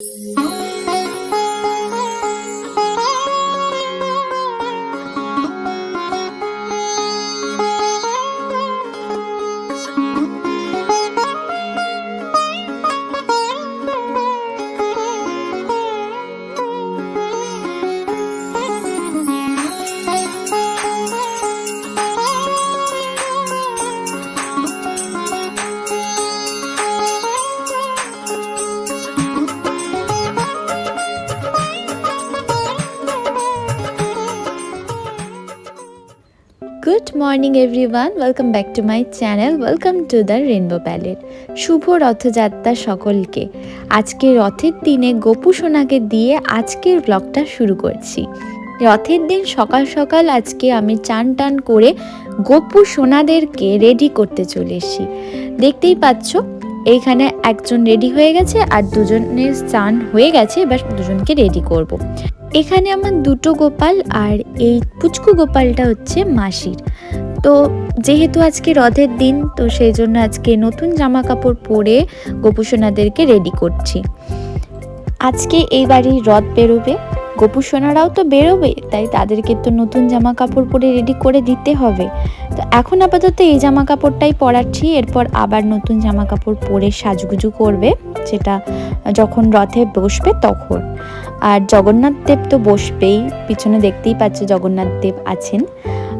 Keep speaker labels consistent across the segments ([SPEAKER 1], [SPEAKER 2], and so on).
[SPEAKER 1] Oh. Morning, everyone. Welcome back to my channel. Welcome to the rainbow palette. শুভ রথযাত্রা সকলকে। আজকে রথের দিনে গোপু সোনাকে দিয়ে আজকের ব্লগটা শুরু করছি। রথের দিন সকাল সকাল আজকে আমি চান টান করে গোপু সোনাদেরকে রেডি করতে চলে এসেছি। দেখতেই পাচ্ছ, এইখানে একজন রেডি হয়ে গেছে আর দুজনের স্নান হয়ে গেছে, এবার দুজনকে রেডি করব। এখানে আমার দুটো গোপাল আর এই পুচকু গোপালটা হচ্ছে মাসির। তো যেহেতু আজকে রথের দিন, তো সেই জন্য আজকে নতুন জামা কাপড় পরে গোপুসোনাদেরকে রেডি করছি। আজকে এই বাড়ির রথ বেরোবে। গোপুসোনারাও তো বেরোবে, তাই তাদেরকে তো নতুন জামা কাপড় পরে রেডি করে দিতে হবে। তো এখন আপাতত এই জামা কাপড়টাই পরাচ্ছি, এরপর আবার নতুন জামা কাপড় পরে সাজগুজু করবে, সেটা যখন রথে বসবে তখন। আর জগন্নাথ দেব তো বসবেই, পিছনে দেখতেই পাচ্ছ জগন্নাথ দেব আছেন।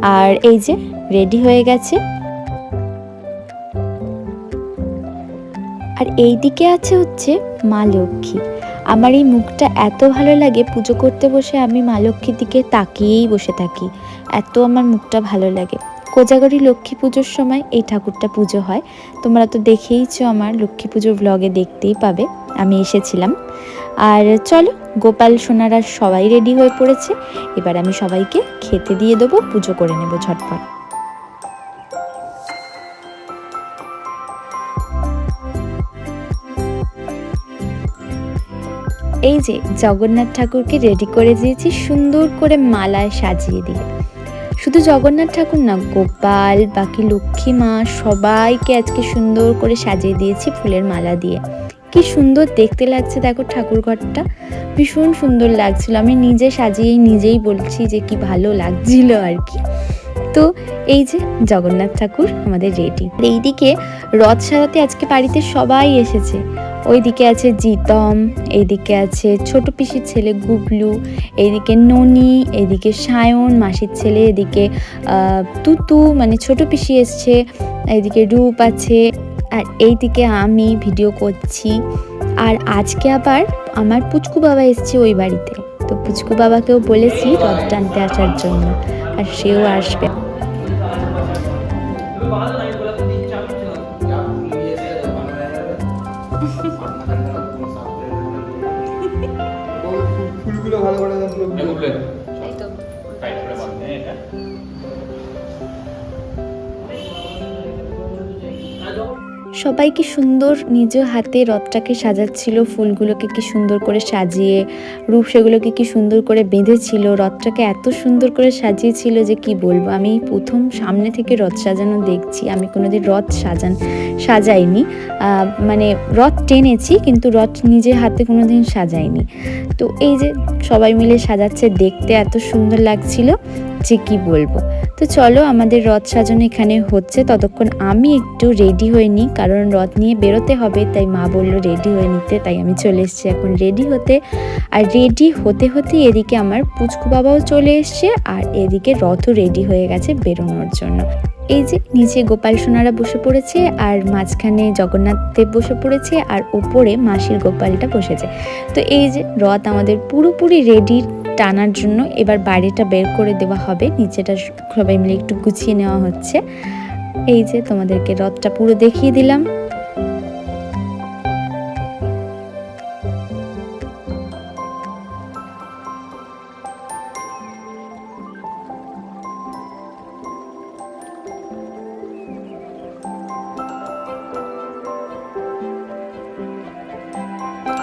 [SPEAKER 1] আর এই যে রেডি হয়ে গেছে। আর এই দিকে আছে হচ্ছে মা লক্ষ্মী। আমার এই মুখটা এত ভালো লাগে, পুজো করতে বসে আমি মা লক্ষ্মীর দিকে তাকিয়েই বসে থাকি। এত আমার মুখটা ভালো লাগে। কোজাগরি লক্ষ্মী পুজোর সময় এই ঠাকুরটা পুজো হয়। তোমরা তো দেখেইছো আমার লক্ষ্মী পুজোর ব্লগে দেখতেই পাবে। আমি এসেছিলাম। আর চলো, গোপাল, সোনারা সবাই রেডি হয়ে পড়েছে। এবার আমি সবাইকে খেতে দিয়ে দেবো, পুজো করে নেব ঝটপট। এই যে, জগন্নাথ ঠাকুরকে রেডি করে দিয়েছি, সুন্দর করে মালায় সাজিয়ে দিয়ে। শুধু জগন্নাথ ঠাকুর না, গোপাল, বাকি লক্ষ্মী মা, সবাইকে আজকে সুন্দর করে সাজিয়ে দিয়েছি ফুলের মালা দিয়ে। কি সুন্দর দেখতে লাগছে দেখো ঠাকুর ঘরটা। ভীষণ সুন্দর লাগছিল। আমি নিজে সাজিয়েই নিজেই বলছি যে কি ভালো লাগছিল আর কি। তো এই যে জগন্নাথ ঠাকুর, আমাদের রেডি। এইদিকে রথ সাজাতে আজকে বাড়িতে সবাই এসেছে। ওইদিকে আছে জিতম, এইদিকে আছে ছোট পিসির ছেলে গুবলু এইদিকে ননি, এইদিকে সায়ন, মাসির ছেলে, এদিকে তুতু মানে ছোট পিসি এসছে, এইদিকে রূপ আছে। আর এই দিকে আমি ভিডিও করছি। আর আজকে আবার আমার পুচকু বাবা এসছে ওই বাড়িতে। তো পুচকু বাবাকেও বলেছি রথ টানতে আসার জন্য। আর সেও আসবে। সবাই কি সুন্দর নিজ হাতে রথটাকে সাজাচ্ছিল, ফুলগুলোকে কি সুন্দর করে সাজিয়ে, রূপ সেগুলোকে কি সুন্দর করে বেঁধেছিল, রথটাকে এত সুন্দর করে সাজিয়েছিল যে কি বলব? আমি প্রথম সামনে থেকে রথ সাজানো দেখছি, আমি কোনোদিন রথ সাজান, সাজাইনি। মানে রথ টেনেছি কিন্তু রথ নিজে হাতে কোনোদিন সাজাইনি। তো এই যে সবাই মিলে সাজাচ্ছে দেখতে এত সুন্দর লাগছিল। যে কি বলব? তো চলো আমাদের রথ সাজানো এখানে হচ্ছে। ততক্ষণ আমি একটু রেডি হয়ে নিই, কারণ রথ নিয়ে বেরোতে হবে, তাই মা বলল রেডি হয়ে নিতে, তাই আমি চলে এসেছি এখন রেডি হতে। আর রেডি হতে হতে এদিকে আমার পুচকু বাবাও চলে এসছে, আর এদিকে রথও রেডি হয়ে গেছে বেরোনোর জন্য। এই যে নিচে গোপাল সোনারা বসে পড়েছে, আর মাঝখানে জগন্নাথ দেব বসে পড়েছে, আর ওপরে মাসির গোপালটা বসেছে। তো এই যে রথ আমাদের পুরোপুরি রেডি টানার জন্য এবার বাড়িটা বের করে দেওয়া হবে। নিচেটা সবাই মিলে একটু গুছিয়ে নেওয়া হচ্ছে। এই যে তোমাদেরকে রথটা পুরো দেখিয়ে দিলাম।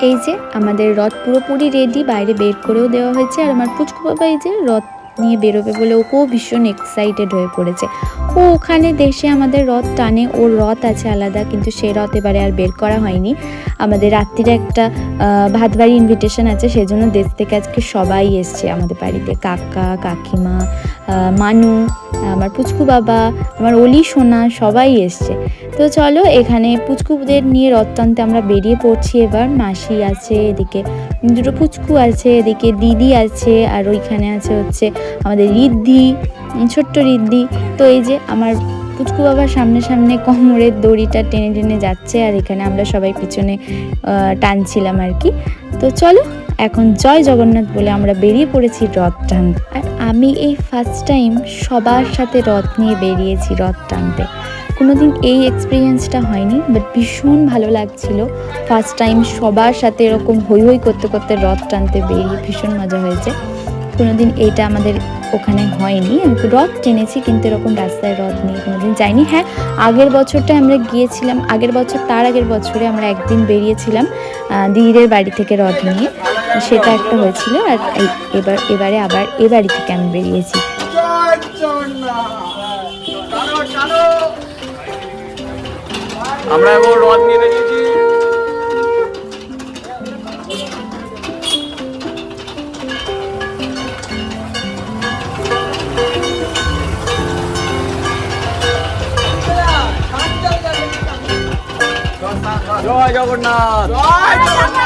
[SPEAKER 1] এই যে আমাদের রথ পুরোপুরি রেডি বাইরে বের করেও দেওয়া হয়েছে। আর আমার পুচকু বাবা এই যে রথ নিয়ে বেরোবে বলে ওকেও ভীষণ এক্সাইটেড হয়ে পড়েছে। ও ওখানে দেশে আমাদের রথ টানে, ওর রথ আছে আলাদা, কিন্তু সেই রথ এবারে আর বের করা হয়নি। আমাদের রাত্রিরে একটা ভাত বাড়ি ইনভিটেশন আছে, সেজন্য দেশ থেকে আজকে সবাই এসছে আমাদের বাড়িতে। কাকা, কাকিমা মানু, আমার পুচকু বাবা, আমার অলি সোনা, সবাই এসছে। তো চলো এখানে পুচকুদের নিয়ে রথ টানতে আমরা বেরিয়ে পড়ছি এবার। মাসি আছে, এদিকে দুটো পুচকু আছে, এদিকে দিদি আছে, আর ওইখানে আছে হচ্ছে আমাদের রিদ্ধি ছোট্ট রিদ্ধি। তো এই যে আমার পুচকু বাবার সামনে সামনে কোমরের দড়িটা টেনে টেনে যাচ্ছে, আর এখানে আমরা সবাই পিছনে টানছিলাম আর কি। তো চলো, এখন জয় জগন্নাথ বলে আমরা বেরিয়ে পড়েছি রথ টান আর আমি এই ফার্স্ট টাইম সবার সাথে রথ নিয়ে বেরিয়েছি, রথ টানতে। কোনোদিন এই এক্সপিরিয়েন্সটা হয়নি বাট ভীষণ ভালো লাগছিল। ফার্স্ট টাইম সবার সাথে এরকম হই হই করতে করতে রথ টানতে বেরিয়ে ভীষণ মজা হয়েছে। কোনোদিন এইটা আমাদের ওখানে হয়নি। আমি রথ টেনেছি, কিন্তু এরকম রাস্তায় রথ নিয়ে কোনোদিন যাইনি। হ্যাঁ আগের বছরটা আমরা গিয়েছিলাম, আগের বছর, তার আগের বছরে আমরা একদিন বেরিয়েছিলাম দিদিদের বাড়ি থেকে রথ নিয়ে। সেটা একটা হয়েছিল আর এই- এবার এবারে আবার এ বাড়ি থেকে আমি বেরিয়েছি।
[SPEAKER 2] আমরা এখন রথ নিয়ে বেরিয়েছি। জয় জগন্নাথ।
[SPEAKER 3] জয় জগন্নাথ।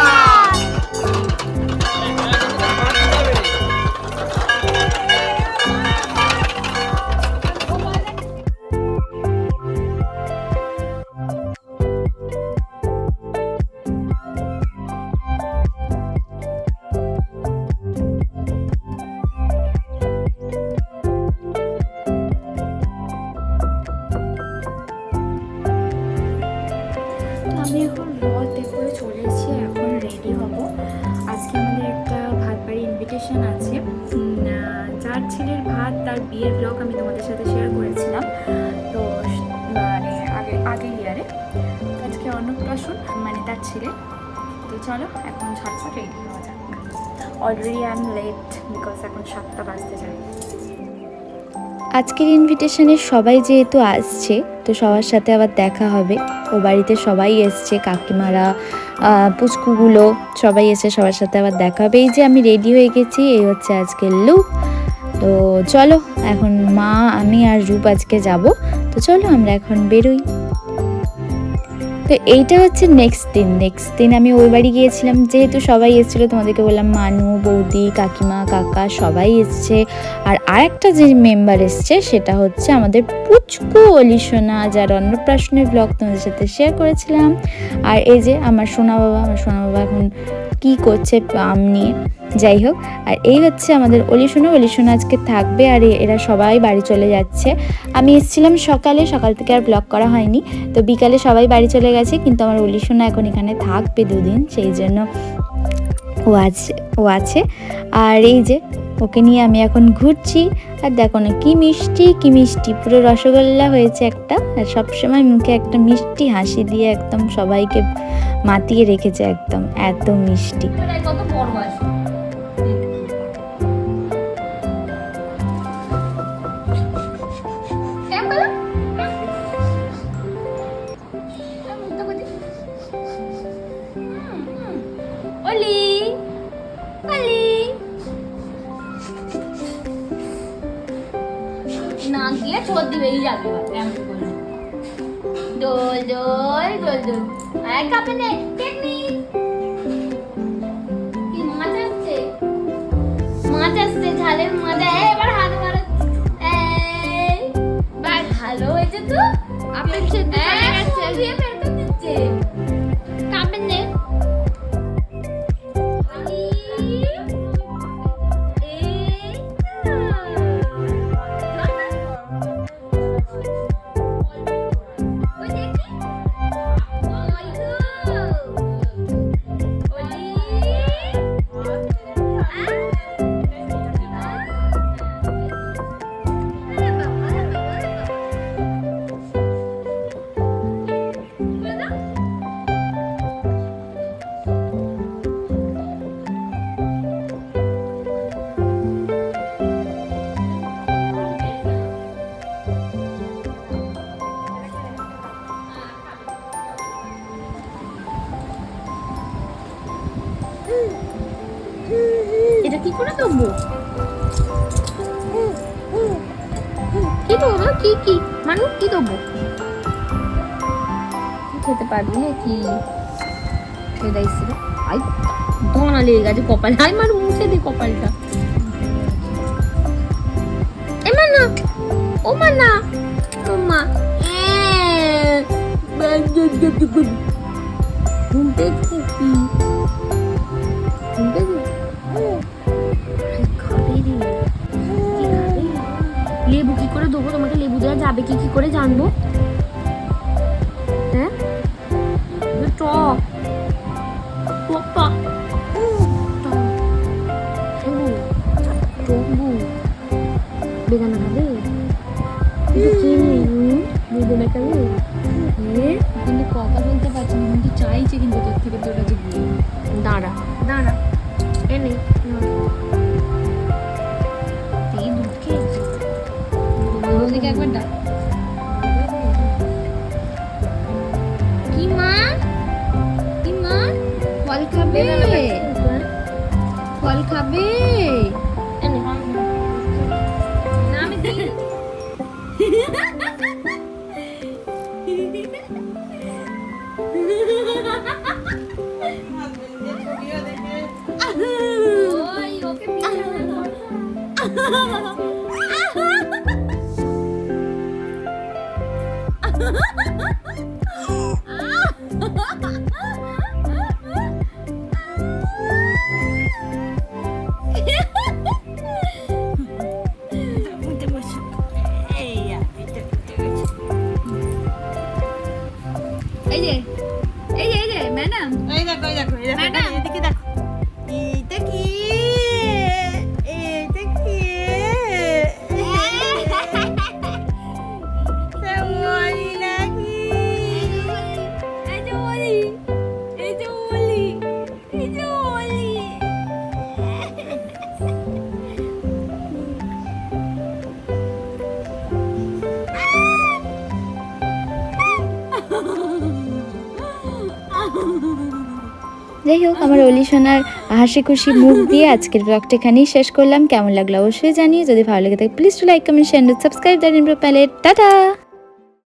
[SPEAKER 1] করেছিলাম তো মানে আগে, আগের ইয়ারে আজকে অন্নপ্রাশন মানে তার ছেলে। তো চলো, এখন ঝটপট রেডি হওয়া যাক। Already I am late because এখন সাতটা বাজতে যায়। আজকের ইনভিটেশনে সবাই যেহেতু আসছে, তো সবার সাথে আবার দেখা হবে। ও বাড়িতে সবাই এসছে, কাকিমারা পুচকুগুলো, সবাই এসে সবার সাথে আবার দেখা হবে। এই যে আমি রেডি হয়ে গেছি, এই হচ্ছে আজকের লুক তো চলো, এখন মা, আমি আর রূপ আজকে যাব। তো চলো, আমরা এখন বেরোই। তো এইটা হচ্ছে নেক্সট দিন। নেক্সট দিন আমি ওই বাড়ি গিয়েছিলাম, যেহেতু সবাই এসেছিল, তোমাদেরকে বললাম মানু, বৌদি, কাকিমা, কাকা সবাই এসছে। আর আরেকটা যে মেম্বার এসছে, সেটা হচ্ছে আমাদের পুচকু অলিশোনা, যার অন্নপ্রাশনের ব্লগ তোমাদের সাথে শেয়ার করেছিলাম। আর এই যে আমার সোনা বাবা, আমার সোনা বাবা এখন কী করছে, আম নিয়ে। যাই হোক আর এই হচ্ছে আমাদের অলিশোনা অলিশোনা আজকে থাকবে আর এরা সবাই বাড়ি চলে যাচ্ছে। আমি এসেছিলাম সকালে, সকাল থেকে আর ব্লগ করা হয়নি। তো বিকালে সবাই বাড়ি চলে গেছে, কিন্তু আমার অলিশোনা এখন এখানে থাকবে দুদিন, সেই জন্য ও আছে ও আছে। আর এই যে, ওকে নিয়ে আমি এখন ঘুরছি। আর দেখো না, কি মিষ্টি কি মিষ্টি। পুরো রসগোল্লা হয়েছে একটা, আর সবসময় মুখে একটা মিষ্টি হাসি দিয়ে একদম সবাইকে মাতিয়ে রেখেছে একদম, এত মিষ্টি।
[SPEAKER 4] সর্দি বেরিয়ে যাবে এমন। দোল দোল দোল দোল আয় কাপে নে টেকনিক কি মাছ আসছে? মাছ আসছে ঝালের এই, এবার হাত মারো ভালো হয়েছে তো? আপেল সেদ্ধ হয়ে গেছে দেবো? কি দেবো কি কি? মানু, কি দেবো? খেতে পারবি না কি? খেয়ে দাইছি আই দোনা লেগে গেছে কপালে। আই, মার, মুছে দে কপালটা। এ মানা ও মানা ও, মা! ঘুম পেয়েছে কি? ঘুম করে দেবো তোমাকে লেবু দেওয়া যাবে কি কি করে জানব?
[SPEAKER 5] ওদিকে একবার ডাক।
[SPEAKER 4] কি মা? কি মা?
[SPEAKER 5] ফল খাবে? ফল খাবে? এই যে এই যে এই যে ম্যাডাম
[SPEAKER 3] এই দেখো এই দেখো
[SPEAKER 5] ম্যাডাম।
[SPEAKER 3] এদিকে দেখো
[SPEAKER 1] যাই হোক, আমার অলি সোনার হাসি খুশি মুখ দিয়ে আজকের ব্লগটা এখানেই শেষ করলাম। কেমন লাগল অবশ্যই জানিয়ে যদি ভালো লেগে থাকে please to like comment share subscribe that in palette tata!